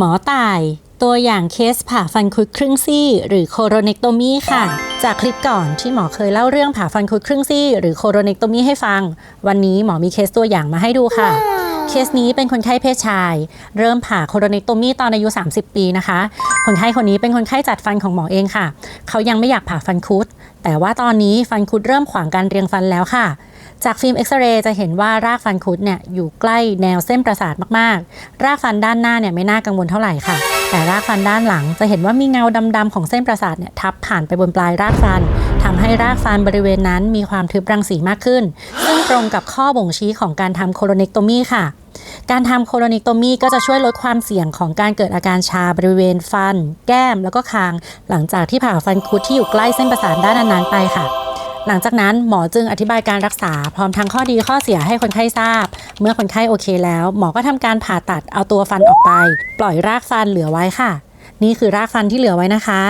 หมอตาย ตัวอย่างเคสผ่าฟันคุดครึ่งซี่ หรือโคโรเนกโตมีค่ะ จากคลิปก่อนที่หมอเคยเล่าเรื่องผ่าฟันคุดครึ่งซี่ หรือโคโรเนกโตมีให้ฟัง วันนี้หมอมีเคสตัวอย่างมาให้ดูค่ะ เคสนี้เป็นคนไข้เพศชาย เริ่มผ่าโคโรนกโตมีตอนอายุ 30 ปีนะคะ คนไข้คนนี้เป็นคนไข้จัดฟันของหมอเองค่ะ เขายังไม่อยากผ่าฟันคุด แต่ว่าตอนนี้ฟันคุดเริ่มขวางการเรียงฟันแล้วค่ะ จากฟิล์มเอ็กซเรย์จะเห็นว่ารากฟันคุดเนี่ยอยู่ใกล้แนวเส้นประสาทมากๆ รากฟันด้านหน้าเนี่ยไม่น่ากังวลเท่าไหร่ค่ะ แต่รากฟันด้านหลังจะเห็นว่ามีเงาดำๆของเส้นประสาทเนี่ยทับผ่านไปบนปลายรากฟัน ทำให้รากฟันบริเวณนั้นมีความทึบรังสีมากขึ้น ซึ่งตรงกับข้อบ่งชี้ของการทำโคโรเนกโตมีค่ะการทำโคโรนิกโตมีก็จะช่วยลดความเสี่ยงของการเกิดอาการชาบริเวณฟัน แก้มแล้วก็คาง หลังจากที่ผ่าฟันคุดที่อยู่ใกล้เส้นประสาทด้านนั้นๆไปค่ะ หลังจากนั้นหมอจึงอธิบายการรักษา พร้อมทั้งข้อดีข้อเสียให้คนไข้ทราบ เมื่อคนไข้โอเคแล้ว หมอก็ทำการผ่าตัดเอาตัวฟันออกไป ปล่อยรากฟันเหลือไว้ค่ะ นี่คือรากฟันที่เหลือไว้นะคะ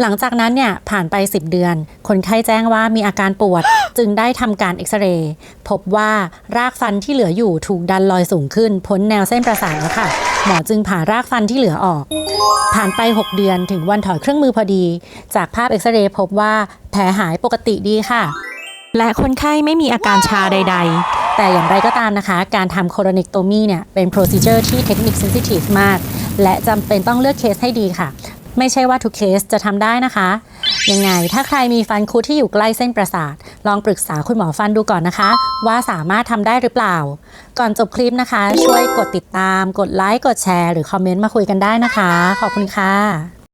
หลังจากนั้นเนี่ยผ่านไป 10 เดือน คนไข้แจ้งว่ามีอาการปวด จึงได้ทำการเอ็กซเรย์พบว่ารากฟันที่เหลืออยู่ถูกดันลอยสูงขึ้น พ้นแนวเส้นประสาทแล้วค่ะ หมอจึงผ่ารากฟันที่เหลือออก ผ่านไป 6 เดือนถึงวันถอดเครื่องมือพอดี จากภาพเอ็กซเรย์พบว่าแผลหายปกติดีค่ะ และคนไข้ไม่มีอาการชาใด ๆแต่อย่างไรก็ตามนะคะ การทำโคโรนิกโตมีเนี่ย เป็น procedure ที่เทคนิค sensitive มาก และจำเป็นต้องเลือกเคสให้ดีค่ะ ไม่ใช่ว่าทุกเคสจะทำได้นะคะ ยังไงถ้าใครมีฟันคุดที่อยู่ใกล้เส้นประสาท ลองปรึกษาคุณหมอฟันดูก่อนนะคะ ว่าสามารถทำได้หรือเปล่า ก่อนจบคลิปนะคะ ช่วยกดติดตาม กดไลค์กดแชร์หรือคอมเมนต์มาคุยกันได้นะคะ ขอบคุณค่ะ